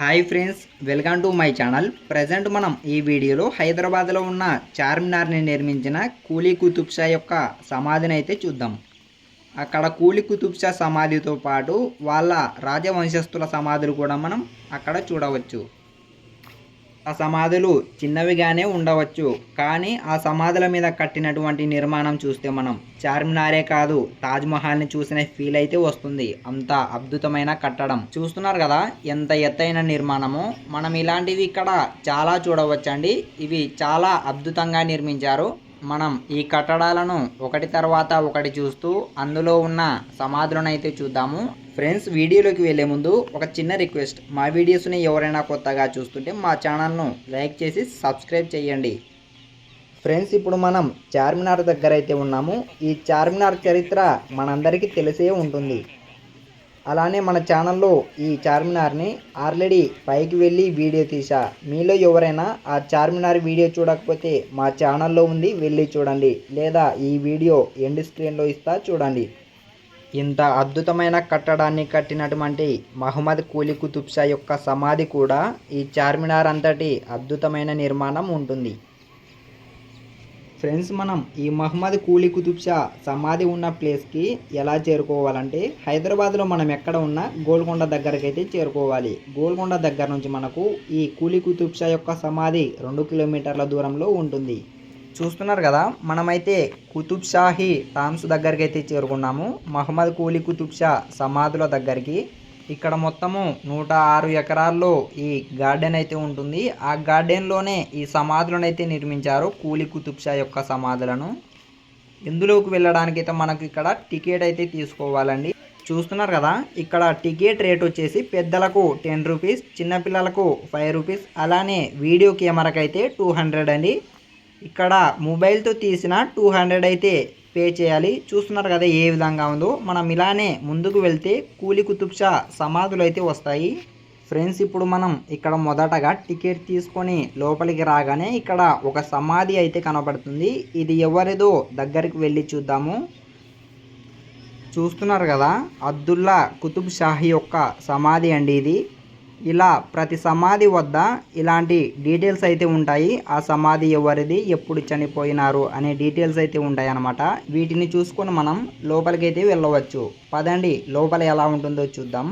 Hi friends welcome to my channel. Present మనం ఈ వీడియోలో హైదరాబాద్లో ఉన్న చార్మినార్ని నిర్మించిన కూలీ కుతుబ్ షా యొక్క సమాధిని అయితే చూద్దాం. అక్కడ కూలీ కుతుబ్ షా సమాధితో పాటు వాళ్ళ రాజవంశస్థుల సమాధులు కూడా మనం అక్కడ చూడవచ్చు. ఆ సమాధులు చిన్నవిగానే ఉండవచ్చు. కానీ ఆ సమాధుల మీద కట్టినటువంటి నిర్మాణం చూస్తే మనం చార్మినారే కాదు తాజ్మహల్ని చూసిన ఫీల్ అయితే వస్తుంది. అంత అద్భుతమైన కట్టడం. చూస్తున్నారు కదా ఎంత ఎత్తైన నిర్మాణము. మనం ఇలాంటివి ఇక్కడ చాలా చూడవచ్చండి. ఇవి చాలా అద్భుతంగా నిర్మించారు. మనం ఈ కట్టడాలను ఒకటి తర్వాత ఒకటి చూస్తూ అందులో ఉన్న సమాధులను అయితే చూద్దాము. ఫ్రెండ్స్ వీడియోలోకి వెళ్ళే ముందు ఒక చిన్న రిక్వెస్ట్. మా వీడియోస్ని ఎవరైనా కొత్తగా చూస్తుంటే మా ఛానల్ను లైక్ చేసి సబ్స్క్రైబ్ చేయండి. ఫ్రెండ్స్ ఇప్పుడు మనం చార్మినార్ దగ్గర అయితే ఉన్నాము. ఈ చార్మినార్ చరిత్ర మనందరికీ తెలిసే ఉంటుంది. అలానే మన ఛానల్లో ఈ చార్మినార్ని ఆల్రెడీ పైకి వెళ్ళి వీడియో తీసా మీలో ఎవరైనా ఆ చార్మినార్ వీడియో చూడకపోతే మా ఛానల్లో ఉంది వెళ్ళి చూడండి. లేదా ఈ వీడియో ఎండ్ స్క్రీన్లో ఇస్తా చూడండి. ఇంత అద్భుతమైన కట్టడాన్ని కట్టినటువంటి మహమ్మద్ కూలీ కుతుబ్షా యొక్క సమాధి కూడా ఈ చార్మినార్ అంతటి అద్భుతమైన నిర్మాణం ఉంటుంది. ఫ్రెండ్స్ మనం ఈ మహమ్మద్ కూలీ కుతుబ్షా సమాధి ఉన్న ప్లేస్కి ఎలా చేరుకోవాలంటే హైదరాబాద్లో మనం ఎక్కడ ఉన్నా గోల్కొండ దగ్గరికి అయితే చేరుకోవాలి. గోల్కొండ దగ్గర నుంచి మనకు ఈ కూలీ కుతుబ్షా యొక్క సమాధి రెండు కిలోమీటర్ల దూరంలో ఉంటుంది. చూస్తున్నారు కదా మనమైతే కుతుబ్ షాహీ టామ్స్ దగ్గరికి అయితే చేరుకున్నాము. మహమ్మద్ కూలీ కుతుబ్ షా సమాధుల దగ్గరికి. ఇక్కడ మొత్తము నూట ఆరు ఎకరాల్లో ఈ గార్డెన్ అయితే ఉంటుంది. ఆ గార్డెన్లోనే ఈ సమాధులను అయితే నిర్మించారు కూలి కుతుబ్ షా యొక్క సమాధులను. ఇందులోకి వెళ్ళడానికి అయితే మనకు ఇక్కడ టికెట్ అయితే తీసుకోవాలండి. చూస్తున్నారు కదా ఇక్కడ టికెట్ రేట్ వచ్చేసి పెద్దలకు టెన్ రూపీస్ చిన్నపిల్లలకు ఫైవ్ రూపీస్ అలానే వీడియో కెమెరాకి అయితే టూ హండ్రెడ్ అండి. ఇక్కడ మొబైల్తో తీసిన టూ హండ్రెడ్ అయితే పే చేయాలి. చూస్తున్నారు కదా ఏ విధంగా ఉందో. మనం ఇలానే ముందుకు వెళ్తే కూలి కుతుబ్ షా సమాధులు అయితే వస్తాయి. ఫ్రెండ్స్ ఇప్పుడు మనం ఇక్కడ మొదటగా టికెట్ తీసుకొని లోపలికి రాగానే ఇక్కడ ఒక సమాధి అయితే కనబడుతుంది. ఇది ఎవరిదో దగ్గరికి వెళ్ళి చూద్దాము. చూస్తున్నారు కదా అబ్దుల్లా కుతుబ్ షాహీ యొక్క సమాధి అండి ఇది. ఇలా ప్రతి సమాధి వద్ద ఇలాంటి డీటెయిల్స్ అయితే ఉంటాయి. ఆ సమాధి ఎవరిది ఎప్పుడు చనిపోయినారు అనే డీటెయిల్స్ అయితే ఉంటాయి అన్నమాట వీటిని చూసుకొని మనం లోపలికైతే వెళ్ళవచ్చు. పదండి లోపల ఎలా ఉంటుందో చూద్దాం.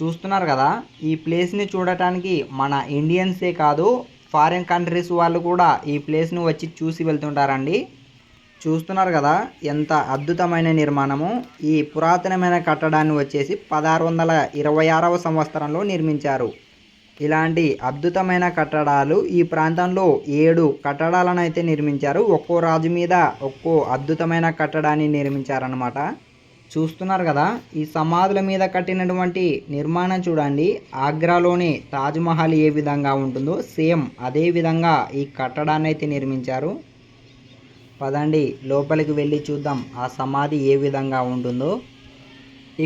చూస్తున్నారు కదా ఈ ప్లేస్ని చూడటానికి మన ఇండియన్సే కాదు ఫారిన్ కంట్రీస్ వాళ్ళు కూడా ఈ ప్లేస్ని వచ్చి చూసి వెళ్తుంటారండి. చూస్తున్నారు కదా ఎంత అద్భుతమైన నిర్మాణము. ఈ పురాతనమైన కట్టడాన్ని వచ్చేసి పదహారు వందల ఇరవై ఆరవ సంవత్సరంలో నిర్మించారు. ఇలాంటి అద్భుతమైన కట్టడాలు ఈ ప్రాంతంలో ఏడు కట్టడాలను అయితే నిర్మించారు. ఒక్కో రాజు మీద ఒక్కో అద్భుతమైన కట్టడాన్ని నిర్మించారనమాట చూస్తున్నారు కదా ఈ సమాధుల మీద కట్టినటువంటి నిర్మాణం చూడండి. ఆగ్రాలోని తాజ్మహల్ ఏ విధంగా ఉంటుందో సేమ్ అదే విధంగా ఈ కట్టడాన్ని అయితే నిర్మించారు. పదండి లోపలికి వెళ్ళి చూద్దాం ఆ సమాధి ఏ విధంగా ఉంటుందో.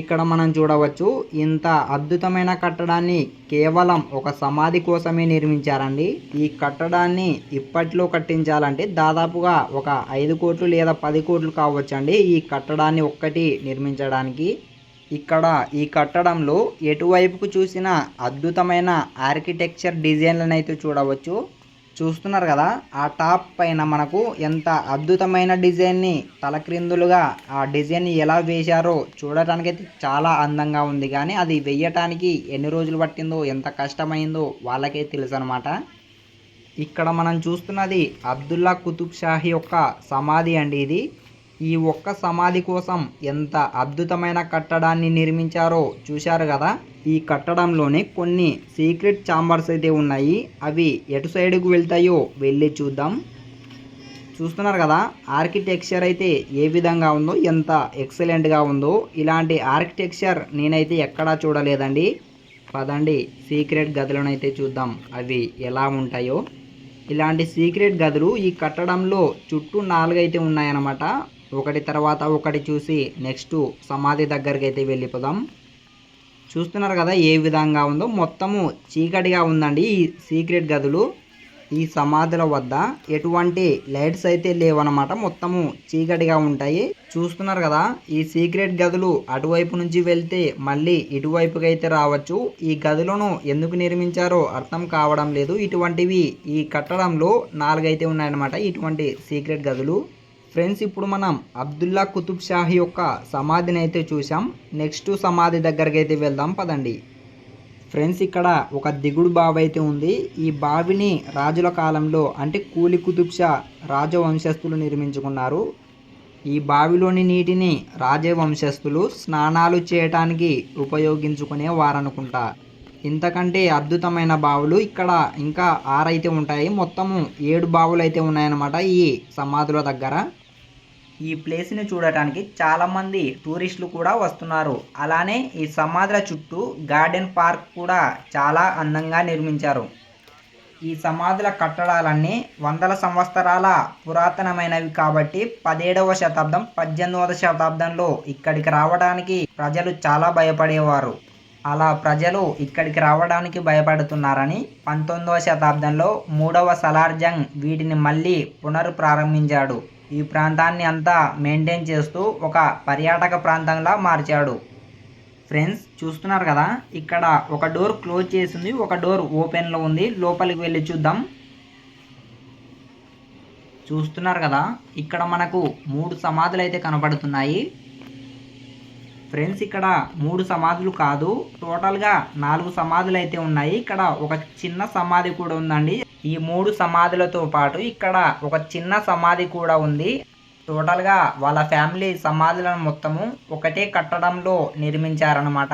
ఇక్కడ మనం చూడవచ్చు ఇంత అద్భుతమైన కట్టడాన్ని కేవలం ఒక సమాధి కోసమే నిర్మించారండి. ఈ కట్టడాన్ని ఇప్పట్లో కట్టించాలంటే దాదాపుగా ఒక ఐదు కోట్లు లేదా పది కోట్లు కావచ్చండి ఈ కట్టడాన్ని ఒక్కటి నిర్మించడానికి. ఇక్కడ ఈ కట్టడంలో ఎటువైపుకు చూసిన అద్భుతమైన ఆర్కిటెక్చర్ డిజైన్లను అయితే చూడవచ్చు. చూస్తున్నారు కదా ఆ టాప్ పైన మనకు ఎంత అద్భుతమైన డిజైన్ని తలక్రిందులుగా ఆ డిజైన్ ఎలా వేశారో చూడటానికి అయితే చాలా అందంగా ఉంది. కానీ అది వేయటానికి ఎన్ని రోజులు పట్టిందో ఎంత కష్టమైందో వాళ్ళకే తెలుసు అనమాట ఇక్కడ మనం చూస్తున్నది అబ్దుల్లా కుతుబ్ షాహీ యొక్క సమాధి అండి ఇది. ఈ ఒక్క సమాధి కోసం ఎంత అద్భుతమైన కట్టడాన్ని నిర్మించారో చూశారు కదా? ఈ కట్టడంలోనే కొన్ని సీక్రెట్ ఛాంబర్స్ అయితే ఉన్నాయి. అవి ఎటు సైడ్కు వెళ్తాయో వెళ్ళి చూద్దాం. చూస్తున్నారు కదా ఆర్కిటెక్చర్ అయితే ఏ విధంగా ఉందో ఎంత ఎక్సలెంట్గా ఉందో. ఇలాంటి ఆర్కిటెక్చర్ నేనైతే ఎక్కడా చూడలేదండి. పదండి సీక్రెట్ గదులను అయితే చూద్దాం. అవి ఎలా ఉంటాయో. ఇలాంటి సీక్రెట్ గదులు ఈ కట్టడంలో చుట్టూ నాలుగైతే ఉన్నాయన్నమాట. ఒకటి తర్వాత ఒకటి చూసి నెక్స్ట్ సమాధి దగ్గరికి అయితే వెళ్ళిపోదాం. చూస్తున్నారు కదా ఏ విధంగా ఉందో? మొత్తము చీకటిగా ఉందండి ఈ సీక్రెట్ గదులు. ఈ సమాధుల వద్ద ఎటువంటి లైట్స్ అయితే లేవన్నమాట. మొత్తము చీకటిగా ఉంటాయి. చూస్తున్నారు కదా ఈ సీక్రెట్ గదులు అటువైపు నుంచి వెళ్తే మళ్ళీ ఇటువైపుకి అయితే రావచ్చు. ఈ గదులను ఎందుకు నిర్మించారో అర్థం కావడం లేదు. ఇటువంటివి ఈ కట్టడంలో నాలుగైతే ఉన్నాయన్నమాట ఇటువంటి సీక్రెట్ గదులు. ఫ్రెండ్స్ ఇప్పుడు మనం అబ్దుల్లా కుతుబ్ షాహీ యొక్క సమాధిని అయితే చూసాం నెక్స్ట్ సమాధి దగ్గరికి అయితే వెళ్దాం పదండి. ఫ్రెండ్స్ ఇక్కడ ఒక దిగుడు బావి అయితే ఉంది. ఈ బావిని రాజుల కాలంలో అంటే కూలి కుతుబ్ షా రాజవంశస్థులు నిర్మించుకున్నారు. ఈ బావిలోని నీటిని రాజవంశస్థులు స్నానాలు చేయటానికి ఉపయోగించుకునే వారనుకుంటా. ఇంతకంటే అద్భుతమైన బావులు ఇక్కడ ఇంకా ఆరైతే ఉంటాయి. మొత్తము ఏడు బావులు అయితే ఉన్నాయన్నమాట ఈ సమాధుల దగ్గర. ఈ ప్లేస్ని చూడటానికి చాలామంది టూరిస్టులు కూడా వస్తున్నారు. అలానే ఈ సమాధుల చుట్టూ గార్డెన్ పార్క్ కూడా చాలా అందంగా నిర్మించారు. ఈ సమాధుల కట్టడాలన్నీ వందల సంవత్సరాల పురాతనమైనవి కాబట్టి పదిహేడవ శతాబ్దం పద్దెనిమిదవ శతాబ్దంలో ఇక్కడికి రావడానికి ప్రజలు చాలా భయపడేవారు. అలా ప్రజలు ఇక్కడికి రావడానికి భయపడుతున్నారని పంతొమ్మిదవ శతాబ్దంలో మూడవ సలార్జంగ్ వీటిని మళ్ళీ పునరుప్రారంభించాడు. ఈ ప్రాంతాన్ని అంతా మెయింటైన్ చేస్తూ ఒక పర్యాటక ప్రాంతంలా మార్చాడు. ఫ్రెండ్స్ చూస్తున్నారు కదా? ఇక్కడ ఒక డోర్ క్లోజ్ చేసింది ఒక డోర్ ఓపెన్లో ఉంది. లోపలికి వెళ్ళి చూద్దాం. చూస్తున్నారు కదా? ఇక్కడ మనకు మూడు సమాధులు అయితే కనపడుతున్నాయి. ఫ్రెండ్స్ ఇక్కడ మూడు సమాధులు కాదు టోటల్గా నాలుగు సమాధులు అయితే ఉన్నాయి. ఇక్కడ ఒక చిన్న సమాధి కూడా ఉందండి. ఈ మూడు సమాధులతో పాటు ఇక్కడ ఒక చిన్న సమాధి కూడా ఉంది. టోటల్గా వాళ్ళ ఫ్యామిలీ సమాధులను మొత్తము ఒకటే కట్టడంలో నిర్మించారనమాట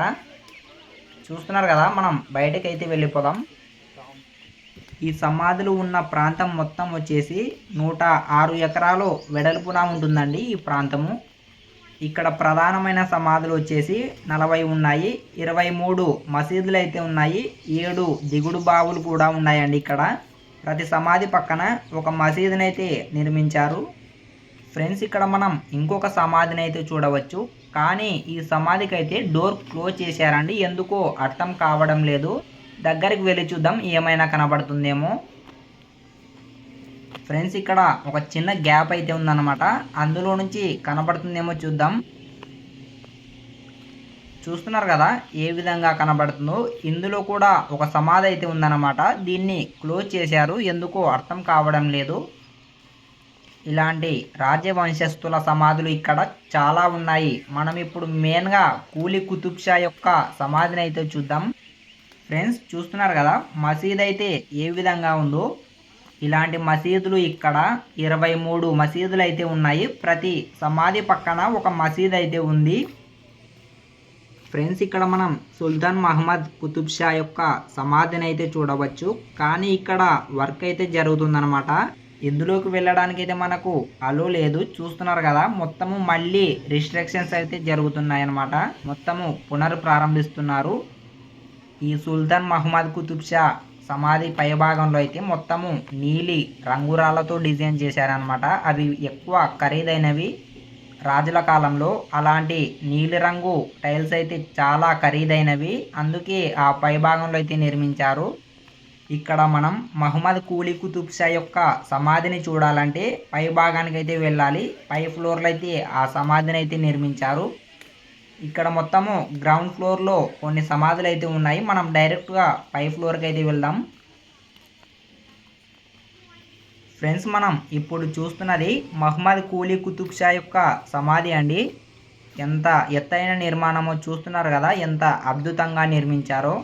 చూస్తున్నారు కదా మనం బయటకు అయితే వెళ్ళిపోదాం. ఈ సమాధులు ఉన్న ప్రాంతం మొత్తం వచ్చేసి నూట ఆరు ఎకరాలు వెడల్పున ఉంటుందండి ఈ ప్రాంతము. ఇక్కడ ప్రధానమైన సమాధులు వచ్చేసి నలభై ఉన్నాయి ఇరవై మూడు మసీదులు అయితే ఉన్నాయి ఏడు దిగుడు బావులు కూడా ఉన్నాయండి ఇక్కడ. ప్రతి సమాధి పక్కన ఒక మసీదుని అయితే నిర్మించారు. ఫ్రెండ్స్ ఇక్కడ మనం ఇంకొక సమాధిని అయితే చూడవచ్చు. కానీ ఈ సమాధికి అయితే డోర్ క్లోజ్ చేశారండి. ఎందుకో అర్థం కావడం లేదు. దగ్గరికి వెళ్ళి చూద్దాం ఏమైనా కనబడుతుందేమో. ఫ్రెండ్స్ ఇక్కడ ఒక చిన్న గ్యాప్ అయితే ఉందన్నమాట. అందులో నుంచి కనబడుతుందేమో చూద్దాం. చూస్తున్నారు కదా ఏ విధంగా కనబడుతుందో. ఇందులో కూడా ఒక సమాధి అయితే ఉందన్నమాట. దీన్ని క్లోజ్ చేశారు. ఎందుకో అర్థం కావడం లేదు. ఇలాంటి రాజవంశస్థుల సమాధులు ఇక్కడ చాలా ఉన్నాయి. మనం ఇప్పుడు మెయిన్గా కూలి కుతుబ్ షా యొక్క సమాధిని అయితే చూద్దాం. ఫ్రెండ్స్ చూస్తున్నారు కదా? మసీద్ అయితే ఏ విధంగా ఉందో. ఇలాంటి మసీదులు ఇక్కడ ఇరవై మూడు మసీదులు అయితే ఉన్నాయి. ప్రతి సమాధి పక్కన ఒక మసీద్ అయితే ఉంది. ఫ్రెండ్స్ ఇక్కడ మనం సుల్తాన్ మహమ్మద్ కుతుబ్ షా యొక్క సమాధిని అయితే చూడవచ్చు. కానీ ఇక్కడ వర్క్ అయితే జరుగుతుందన్నమాట. ఇందులోకి వెళ్ళడానికి అయితే మనకు అలో లేదు. చూస్తున్నారు కదా మొత్తము మళ్ళీ రిస్ట్రిక్షన్స్ అయితే జరుగుతున్నాయి అన్నమాట మొత్తము పునర్ప్రారంభిస్తున్నారు ఈ సుల్తాన్ మహమ్మద్ కుతుబ్ షా సమాధి పైభాగంలో అయితే మొత్తము నీలి రంగురాలతో డిజైన్ చేశారనమాట అవి ఎక్కువ ఖరీదైనవి. రాజుల కాలంలో అలాంటి నీలిరంగు టైల్స్ అయితే చాలా ఖరీదైనవి. అందుకే ఆ పైభాగంలో అయితే నిర్మించారు. ఇక్కడ మనం మహమ్మద్ కూలీ కుతుబ్ షా యొక్క సమాధిని చూడాలంటే పై భాగానికి అయితే వెళ్ళాలి. పై ఫ్లోర్లో అయితే ఆ సమాధిని అయితే నిర్మించారు. ఇక్కడ మొత్తము గ్రౌండ్ ఫ్లోర్లో కొన్ని సమాధులు అయితే ఉన్నాయి. మనం డైరెక్ట్గా పై ఫ్లోర్కి అయితే వెళ్దాం. ఫ్రెండ్స్ మనం ఇప్పుడు చూస్తున్నది మహమ్మద్ కూలీ కుతుబ్ షా యొక్క సమాధి అండి. ఎంత ఎత్తైన నిర్మాణమో చూస్తున్నారు కదా ఎంత అద్భుతంగా నిర్మించారో.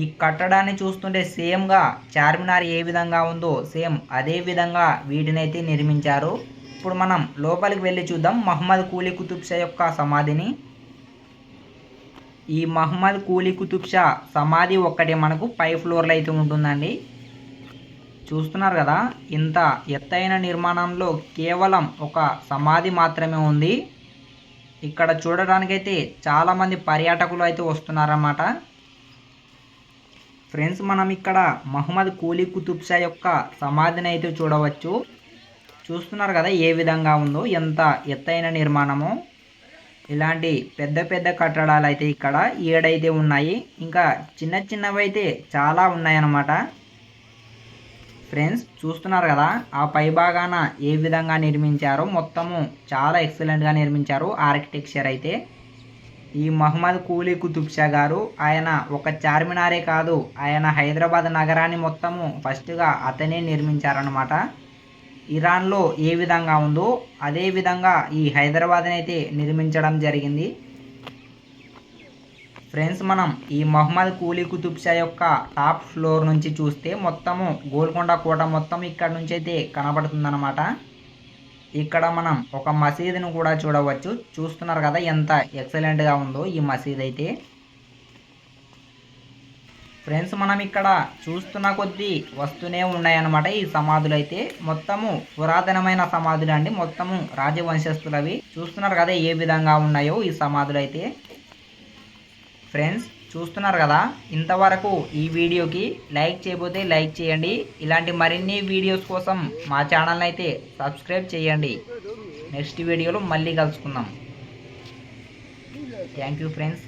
ఈ కట్టడాన్ని చూస్తుంటే సేమ్గా చార్మినార్ ఏ విధంగా ఉందో సేమ్ అదే విధంగా వీటినైతే నిర్మించారు. ఇప్పుడు మనం లోపలికి వెళ్ళి చూద్దాం. మహమ్మద్ కూలీ కుతుబ్ షా యొక్క సమాధిని. ఈ మహమ్మద్ కూలీ కుతుబ్ షా సమాధి ఒక్కటే మనకు పై ఫ్లోర్లో అయితే ఉంటుందండి. చూస్తున్నారు కదా ఇంత ఎత్తైన నిర్మాణంలో కేవలం ఒక సమాధి మాత్రమే ఉంది. ఇక్కడ చూడడానికైతే చాలామంది పర్యాటకులు అయితే వస్తున్నారన్నమాట. ఫ్రెండ్స్ మనం ఇక్కడ మహమ్మద్ కూలీ కుతుబ్ షా యొక్క సమాధిని అయితే చూడవచ్చు. చూస్తున్నారు కదా ఏ విధంగా ఉందో ఎంత ఎత్తైన నిర్మాణము. ఇలాంటి పెద్ద పెద్ద కట్టడాలు అయితే ఇక్కడ ఏడైతే ఉన్నాయి ఇంకా చిన్న చిన్నవి అయితే చాలా ఉన్నాయన్నమాట. ఫ్రెండ్స్ చూస్తున్నారు కదా ఆ పై భాగాన ఏ విధంగా నిర్మించారో మొత్తము చాలా ఎక్సలెంట్గా నిర్మించారు ఆర్కిటెక్చర్ అయితే. ఈ మహమ్మద్ కూలీ కుతుబ్ షా గారు ఆయన ఒక చార్మినారే కాదు ఆయన హైదరాబాద్ నగరాన్ని మొత్తము ఫస్ట్గా అతనే నిర్మించారనమాట ఇరాన్లో ఏ విధంగా ఉందో అదే విధంగా ఈ హైదరాబాద్ని అయితే నిర్మించడం జరిగింది. ఫ్రెండ్స్ మనం ఈ మహమ్మద్ కూలీ కుతుబ్ షా యొక్క టాప్ ఫ్లోర్ నుంచి చూస్తే మొత్తము గోల్కొండ కోట మొత్తం ఇక్కడ నుంచి అయితే కనబడుతుందన్నమాట. ఇక్కడ మనం ఒక మసీదును కూడా చూడవచ్చు. చూస్తున్నారు కదా ఎంత ఎక్సలెంట్గా ఉందో ఈ మసీద్ అయితే ఫ్రెండ్స్ మనం ఇక్కడ చూస్తున్న కొద్దీ వస్తూనే ఉన్నాయన్నమాట ఈ సమాధులు అయితే. మొత్తము పురాతనమైన సమాధులు అండి. మొత్తము రాజవంశస్థులవి. చూస్తున్నారు కదా ఏ విధంగా ఉన్నాయో ఈ సమాధులు అయితే. ఫ్రెండ్స్ చూస్తున్నారు కదా? ఇంతవరకు ఈ వీడియోకి లైక్ చేయబోతే లైక్ చేయండి. ఇలాంటి మరిన్ని వీడియోస్ కోసం మా ఛానల్ని అయితే సబ్స్క్రైబ్ చేయండి. నెక్స్ట్ వీడియోలో మళ్ళీ కలుసుకుందాం. Thank you friends.